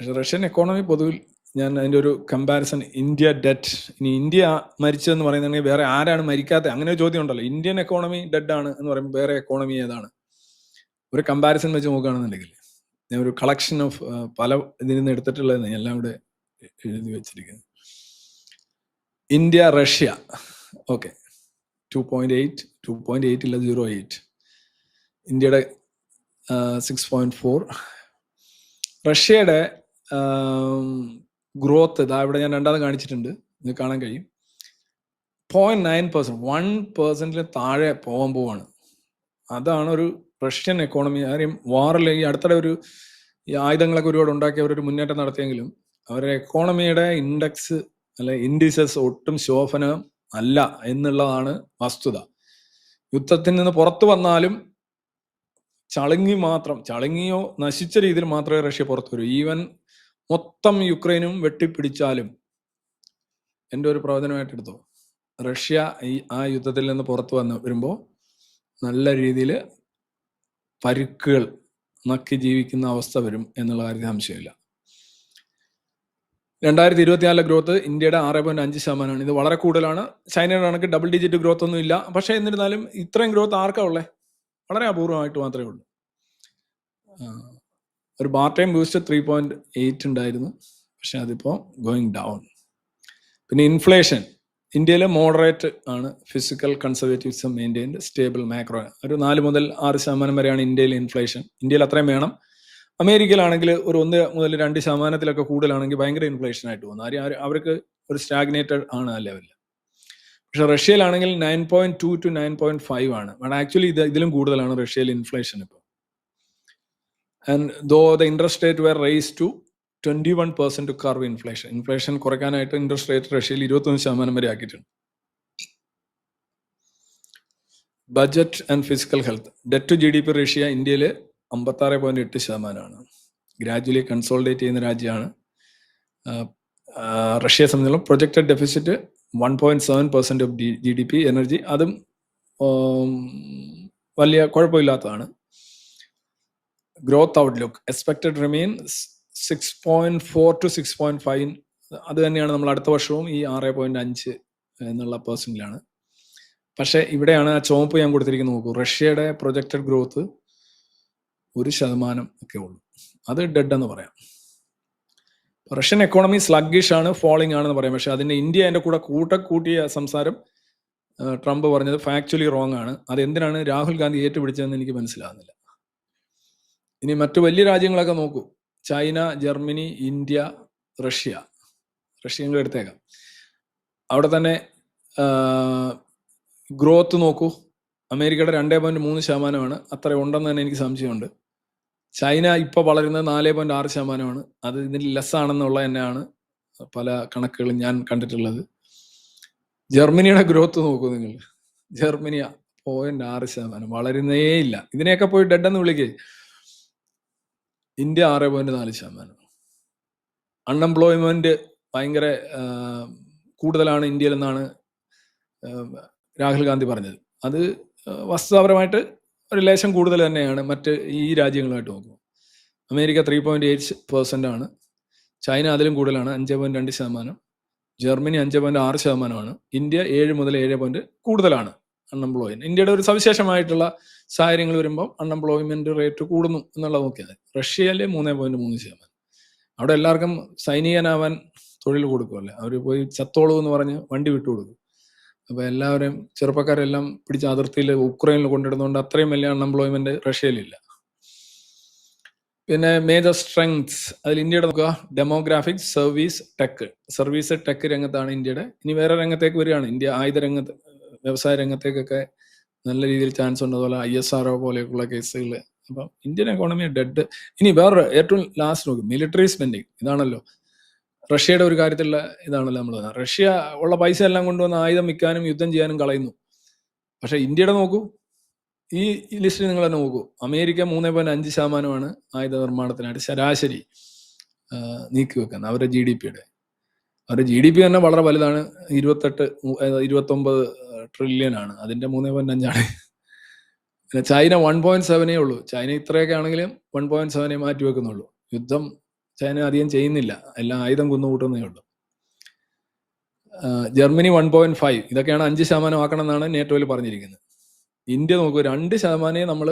പക്ഷെ Russian economy പൊതുവിൽ ഞാൻ അതിന്റെ ഒരു കമ്പാരിസൺ ഇന്ത്യ ഡെറ്റ് ഇനി ഇന്ത്യ മരിച്ചതെന്ന് പറയുന്നുണ്ടെങ്കിൽ വേറെ ആരാണ് മരിക്കാത്ത? അങ്ങനെ ഒരു ചോദ്യം ഉണ്ടല്ലോ. ഇന്ത്യൻ എക്കോണമി ഡെഡ് ആണ് എന്ന് പറയുമ്പോൾ വേറെ എക്കോണമി ഏതാണ്? ഒരു കമ്പാരിസൺ വെച്ച് നോക്കുകയാണെന്നുണ്ടെങ്കിൽ ഞാൻ ഒരു കളക്ഷൻ ഓഫ് പല ഇതിൽ നിന്ന് എടുത്തിട്ടുള്ളത് എല്ലാം ഇവിടെ എഴുതി വെച്ചിരിക്കുന്നത് India Russia. Okay two point eight two point eight ഇല്ല സീറോ എയ്റ്റ് ഇന്ത്യയുടെ സിക്സ് പോയിന്റ് ഫോർ റഷ്യയുടെ ഗ്രോത്ത് ഇതാ ഇവിടെ ഞാൻ രണ്ടാമത് കാണിച്ചിട്ടുണ്ട്. നിങ്ങൾക്ക് കാണാൻ കഴിയും. പോയിന്റ് നയൻ പെർസെന്റ് വൺ പെർസെന്റിൽ താഴെ പോകാൻ പോവാണ്. അതാണ് ഒരു റഷ്യൻ എക്കോണമി കാര്യം വാറിൽ ഈ അടുത്തിടെ ഒരു ഈ ആയുധങ്ങളൊക്കെ ഒരുപാട് ഉണ്ടാക്കി അവരൊരു മുന്നേറ്റം നടത്തിയെങ്കിലും അവരുടെ എക്കോണമിയുടെ ഇൻഡെക്സ് അല്ലെ ഇൻഡിസസ് ഒട്ടും ശോഭനം അല്ല എന്നുള്ളതാണ് വസ്തുത. യുദ്ധത്തിൽ നിന്ന് പുറത്തു വന്നാലും ചളുങ്ങി മാത്രം ചളുങ്ങിയോ നശിച്ച രീതിയിൽ മാത്രമേ റഷ്യ പുറത്തു വരൂ. ഈവൻ മൊത്തം യുക്രൈനും വെട്ടിപ്പിടിച്ചാലും എന്റെ ഒരു പ്രവചനമായിട്ട് എടുത്തോ? റഷ്യ ഈ ആ യുദ്ധത്തിൽ നിന്ന് പുറത്തു വന്ന് വരുമ്പോൾ നല്ല രീതിയിൽ പരുക്കുകൾ നക്കി ജീവിക്കുന്ന അവസ്ഥ വരും എന്നുള്ള കാര്യത്തിൽ സംശയമില്ല. രണ്ടായിരത്തി ഇരുപത്തിനാലിലെ ഗ്രോത്ത് ഇന്ത്യയുടെ ആറ് പോയിന്റ് അഞ്ച് ശതമാനമാണ്. ഇത് വളരെ കൂടുതലാണ്. ചൈനയുടെ കണക്ക് ഡബിൾ ഡിജിറ്റ് ഗ്രോത്ത് ഒന്നും ഇല്ല. പക്ഷേ എന്നിരുന്നാലും ഇത്രയും ഗ്രോത്ത് ആർക്കാ ഉള്ളത് വളരെ അപൂർവമായിട്ട് മാത്രമേ ഉള്ളൂ. ഒരു bar time boost three point eight ഉണ്ടായിരുന്നു. പക്ഷെ അതിപ്പോ ഗോയിങ് ഡൗൺ പിന്നെ ഇൻഫ്ലേഷൻ ഇന്ത്യയിലെ മോഡറേറ്റ് ആണ്. Physical conservatism maintained stable macro ഒരു നാല് മുതൽ ആറ് ശതമാനം വരെയാണ് ഇന്ത്യയിലെ ഇൻഫ്ലേഷൻ ഇന്ത്യയിൽ അത്രയും വേണം. അമേരിക്കയിലാണെങ്കിൽ ഒരു ഒന്ന് മുതൽ രണ്ട് ശതമാനത്തിലൊക്കെ കൂടുതലാണെങ്കിൽ ഭയങ്കര ഇൻഫ്ലേഷൻ ആയിട്ട് പോകുന്നു ആരും അവർക്ക് ഒരു സ്റ്റാഗ്നേറ്റഡ് ആണ് ആ ലെവലിൽ പക്ഷെ റഷ്യയിലാണെങ്കിൽ nine point two two nine point five ആണ്. ആക്ച്വലി ഇത് ഇതിലും കൂടുതലാണ് റഷ്യയിൽ ഇൻഫ്ലേഷൻ ഇപ്പോൾ and though the interest rate were raise to twenty one percent curve inflation inflation കുറയ്ക്കാനായിട്ട് ഇൻട്രസ്റ്റ് റേറ്റ് റഷ്യയിൽ ഇരുപത്തൊന്ന് ശതമാനം വരെ ആക്കിയിട്ടുണ്ട്. Budget and physical health debt to G D P Russia ഇന്ത്യയിൽ അമ്പത്താറ് പോയിന്റ് എട്ട് ശതമാനമാണ്. ഗ്രാജുവലി കൺസോൾഡേറ്റ് ചെയ്യുന്ന രാജ്യമാണ്. റഷ്യയെ സംബന്ധിച്ചിടത്തോളം projected deficit one point seven percent of G D P energy അതും വലിയ കുഴപ്പമില്ലാത്തതാണ്. Growth outlook expected remain six point four to six point five അത് തന്നെയാണ് നമ്മൾ അടുത്ത വർഷവും ഈ ആറ് പോയിന്റ് അഞ്ച് എന്നുള്ള പേഴ്സണിലാണ് പക്ഷേ ഇവിടെയാണ് ആ ചുവപ്പ് ഞാൻ കൊടുത്തിരിക്കുന്നത് നോക്കൂ. റഷ്യയുടെ പ്രൊജക്റ്റഡ് ഗ്രോത്ത് ഒരു ശതമാനം ഒക്കെ ഉള്ളൂ. അത് ഡെഡ് എന്ന് പറയാം. റഷ്യൻ എക്കോണമി സ്ലഗ്ഗിഷ് ആണ് ഫോളിംഗ് ആണെന്ന് പറയാം. പക്ഷെ അതിന്റെ ഇന്ത്യ അതിന്റെ കൂടെ കൂട്ട കൂട്ടിയ സംസാരം ട്രംപ് പറഞ്ഞത് ഫാക്ച്വലി റോങ് ആണ്. അത് എന്തിനാണ് രാഹുൽ ഗാന്ധി ഏറ്റുപിടിച്ചതെന്ന് എനിക്ക് മനസ്സിലാകുന്നില്ല. ഇനി മറ്റു വലിയ രാജ്യങ്ങളൊക്കെ നോക്കൂ. China Germany India Russia. Russia എടുത്തേക്കാം. അവിടെ തന്നെ ഗ്രോത്ത് നോക്കൂ. അമേരിക്കയുടെ രണ്ടേ പോയിന്റ് മൂന്ന് ശതമാനമാണ്. അത്ര ഉണ്ടെന്ന് തന്നെ എനിക്ക് സംശയമുണ്ട്. ചൈന ഇപ്പോൾ വളരുന്നത് നാല് പോയിന്റ് ആറ് ശതമാനമാണ്. അത് ഇതിൽ ലെസ് ആണെന്നുള്ള തന്നെയാണ് പല കണക്കുകളും ഞാൻ കണ്ടിട്ടുള്ളത്. ജർമ്മനിയുടെ ഗ്രോത്ത് നോക്കൂ നിങ്ങൾ. ജർമ്മനിയ പോയിന്റ് ആറ് ശതമാനം. വളരുന്നേ ഇല്ല ഇതിനെയൊക്കെ പോയി ഡെഡ് എന്ന് വിളിക്കേ. ഇന്ത്യ ആറ് പോയിന്റ് നാല് ശതമാനം. അൺഎംപ്ലോയ്മെന്റ് ഭയങ്കര കൂടുതലാണ് ഇന്ത്യയിൽ എന്നാണ് രാഹുൽ ഗാന്ധി പറഞ്ഞത്. അത് വസ്തുതാപരമായിട്ട് ഒരു ലേശം കൂടുതൽ തന്നെയാണ് മറ്റ് ഈ രാജ്യങ്ങളുമായിട്ട് നോക്കുമ്പോൾ. America three point eight percent ആണ്. ചൈന അതിലും കൂടുതലാണ് അഞ്ച് പോയിന്റ് രണ്ട് ശതമാനം. ജർമ്മനി അഞ്ച് പോയിന്റ് ആറ് ശതമാനമാണ്. ഇന്ത്യ ഏഴ് മുതൽ ഏഴ് പോയിന്റ് കൂടുതലാണ്. അൺഎംപ്ലോയ്മെന്റ് ഇന്ത്യയുടെ ഒരു സവിശേഷമായിട്ടുള്ള സാഹചര്യങ്ങൾ വരുമ്പോൾ അൺഎംപ്ലോയ്മെന്റ് റേറ്റ് കൂടുന്നു എന്നുള്ളത് നോക്കിയാൽ റഷ്യയിലെ മൂന്ന് പോയിന്റ് മൂന്ന് ശതമാനം. അവിടെ എല്ലാവർക്കും സൈനികനാവാൻ തൊഴിൽ കൊടുക്കുമല്ലേ അവർ പോയി ചത്തോളൂ എന്ന് പറഞ്ഞ് വണ്ടി വിട്ടു കൊടുക്കും. അപ്പോൾ എല്ലാവരും ചെറുപ്പക്കാരെല്ലാം പിടിച്ച അതിർത്തിയിൽ ഉക്രൈനിൽ കൊണ്ടിടുന്നതുകൊണ്ട് അത്രയും വലിയ അൺഎംപ്ലോയ്മെന്റ് റഷ്യയിലില്ല. പിന്നെ മേജർ സ്ട്രെങ്സ് അതിൽ ഇന്ത്യയുടെ നോക്കുക. Demographics service tech service tech രംഗത്താണ് ഇന്ത്യയുടെ. ഇനി വേറെ രംഗത്തേക്ക് വരികയാണ്. ഇന്ത്യ ആയുധ രംഗത്ത് വ്യവസായ രംഗത്തേക്കൊക്കെ നല്ല രീതിയിൽ ചാൻസ് ഉണ്ട്. അതുപോലെ ഐ എസ് ആർ ഒ പോലെയൊക്കെയുള്ള കേസുകൾ അപ്പം ഇന്ത്യൻ എക്കോണമി ഡെഡ് ഇനി വേറെ ഏറ്റവും ലാസ്റ്റ് നോക്കും. മിലിറ്ററി സ്പെൻഡിങ് ഇതാണല്ലോ. റഷ്യയുടെ ഒരു കാര്യത്തിലുള്ള ഇതാണല്ലോ നമ്മൾ റഷ്യ ഉള്ള പൈസ എല്ലാം കൊണ്ടുവന്ന് ആയുധം വിൽക്കാനും യുദ്ധം ചെയ്യാനും കളയുന്നു. പക്ഷെ ഇന്ത്യയുടെ നോക്കൂ. ഈ ലിസ്റ്റ് നിങ്ങൾ തന്നെ നോക്കൂ. അമേരിക്ക മൂന്ന് പോയിന്റ് അഞ്ച് ശതമാനമാണ് ആയുധ നിർമ്മാണത്തിനായിട്ട് ശരാശരി നീക്കി വെക്കുന്നത്. അവരുടെ ജി ഡി പിയുടെ അവരുടെ ജി ഡി പി തന്നെ വളരെ വലുതാണ്. ഇരുപത്തെട്ട് ഇരുപത്തൊമ്പത് ട്രില്യൺ ആണ്. അതിന്റെ മൂന്ന് പോയിന്റ് അഞ്ചാണ്. ചൈന വൺ പോയിന്റ് സെവനേ ഉള്ളൂ. ചൈന ഇത്രയൊക്കെ ആണെങ്കിലും വൺ പോയിന്റ് സെവനേ മാറ്റി വെക്കുന്നുള്ളൂ. യുദ്ധം ചൈന അധികം ചെയ്യുന്നില്ല. എല്ലാം ആയുധം കുന്നുകൂട്ടുന്നേ ഉള്ളൂ. ജർമ്മനി വൺ പോയിന്റ് ഫൈവ് ഇതൊക്കെയാണ് അഞ്ച് ശതമാനം ആക്കണം എന്നാണ് നേറ്റോയിൽ പറഞ്ഞിരിക്കുന്നത്. ഇന്ത്യ നോക്കൂ രണ്ട് ശതമാനമേ നമ്മൾ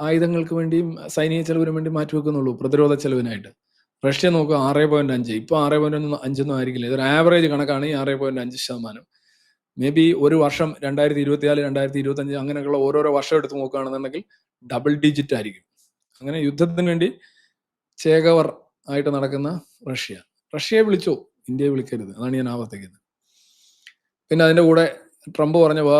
ആയുധങ്ങൾക്ക് വേണ്ടിയും സൈനിക ചെലവിന് വേണ്ടി മാറ്റി മാറ്റിവെക്കുന്നുള്ളൂ പ്രതിരോധ ചെലവിനായിട്ട്. റഷ്യ നോക്കുക ആറ് പോയിന്റ് അഞ്ച്. ഇപ്പൊ ആറ് പോയിന്റ് അഞ്ചൊന്നും ആയിരിക്കില്ല. ഇതൊരു ആവറേജ് കണക്കാണ് ഈ ആറ് പോയിന്റ് അഞ്ച് ശതമാനം. മേ ബി ഒരു വർഷം രണ്ടായിരത്തി ഇരുപത്തിനാല് രണ്ടായിരത്തി ഇരുപത്തി അഞ്ച് അങ്ങനെയുള്ള ഓരോരോ വർഷം എടുത്ത് നോക്കുകയാണെന്നുണ്ടെങ്കിൽ ഡബിൾ ഡിജിറ്റ് ആയിരിക്കും. അങ്ങനെ യുദ്ധത്തിന് വേണ്ടി ചേകവർ ആയിട്ട് നടക്കുന്ന റഷ്യ. റഷ്യയെ വിളിച്ചോ? ഇന്ത്യയെ വിളിക്കരുത്. അതാണ് ഞാൻ ആവർത്തിക്കുന്നത്. പിന്നെ അതിന്റെ കൂടെ ട്രംപ് പറഞ്ഞ വേറെ